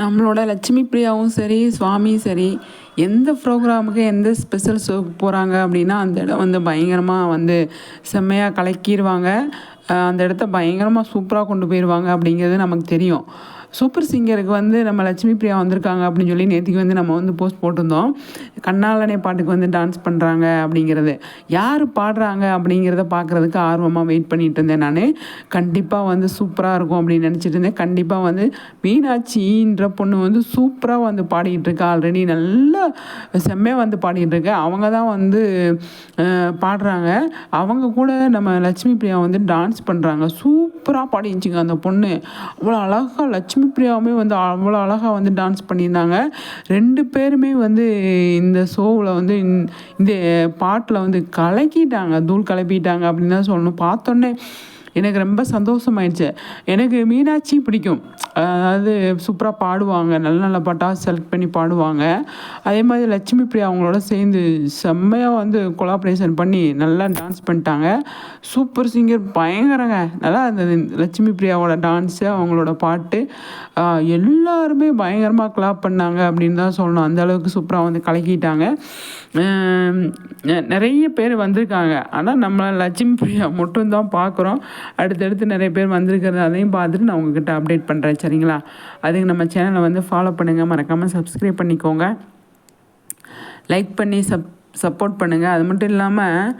நம்மளோட லட்சுமி பிரியாவும் சரி சுவாமியும் சரி எந்த ப்ரோக்ராமுக்கு எந்த ஸ்பெஷல் ஷோக்கு போகிறாங்க அப்படின்னா அந்த இடம் வந்து பயங்கரமாக வந்து செம்மையாக கலக்கிடுவாங்க அந்த இடத்த பயங்கரமாக சூப்பராக கொண்டு போயிடுவாங்க அப்படிங்கிறது நமக்கு தெரியும். சூப்பர் சிங்கருக்கு வந்து நம்ம லட்சுமி பிரியா வந்திருக்காங்க அப்படின்னு சொல்லி நேற்றுக்கு வந்து நம்ம வந்து போஸ்ட் போட்டிருந்தோம். கண்ணாலனே பாட்டுக்கு வந்து டான்ஸ் பண்ணுறாங்க அப்படிங்கிறது. யார் பாடுறாங்க அப்படிங்கிறத பார்க்குறதுக்கு ஆர்வமாக வெயிட் பண்ணிட்டு இருந்தேன் நான். கண்டிப்பாக வந்து சூப்பராக இருக்கும் அப்படின்னு நினச்சிட்டு இருந்தேன். கண்டிப்பாக வந்து மீனாட்சின்ற பொண்ணு வந்து சூப்பராக வந்து பாடிக்கிட்டு இருக்கா. ஆல்ரெடி நல்லா செம்மையாக வந்து பாடிக்கிட்டு இருக்கேன் அவங்க தான் வந்து பாடுறாங்க. அவங்க கூட நம்ம லட்சுமி பிரியா வந்து டான்ஸ் பண்ணுறாங்க சூப்பராக பாடிச்சுங்க அந்த பொண்ணு. அவ்வளோ அழகாக லட்சுமி பிரியாவுமே வந்து அவ்வளோ அழகாக வந்து டான்ஸ் பண்ணியிருந்தாங்க. ரெண்டு பேருமே வந்து இந்த ஷோவில் வந்து இந்த பாட்டில் வந்து கலக்கிட்டாங்க. தூள் கலப்பிட்டாங்க அப்படின்னு தான் சொல்லணும். பார்த்தோன்னே எனக்கு ரொம்ப சந்தோஷமாயிடுச்சு. எனக்கு மீனாட்சி பிடிக்கும். அதாவது சூப்பராக பாடுவாங்க. நல்ல நல்ல பாட்டாக செலக்ட் பண்ணி பாடுவாங்க. அதே மாதிரி லட்சுமி பிரியா அவங்களோட சேர்ந்து செம்மையாக வந்து கொலாபரேஷன் பண்ணி நல்லா டான்ஸ் பண்ணிட்டாங்க. சூப்பர் சிங்கர் பயங்கரங்க. நல்லா இருந்தது. லட்சுமி பிரியாவோட டான்ஸு அவங்களோட பாட்டு எல்லாருமே பயங்கரமாக கிளாப் பண்ணாங்க அப்படின்னு தான் சொல்லணும். அந்த அளவுக்கு சூப்பராக வந்து கலக்கிட்டாங்க. நிறைய பேர் வந்திருக்காங்க. ஆனால் நம்ம லட்சுமி பிரியா மட்டும்தான் பார்க்குறோம் அடுத்தடுத்து நிறைய பேர் வந்திருக்கிறது அதையும் பார்த்துட்டு நான் உங்ககிட்ட அப்டேட் பண்ணுறேன் சரிங்களா? அதுக்கு நம்ம சேனலை வந்து ஃபாலோ பண்ணுங்கள் மறக்காமல் சப்ஸ்கிரைப் பண்ணிக்கோங்க. லைக் பண்ணி சப் சப்போர்ட் பண்ணுங்கள் அது மட்டும் இல்லாமல்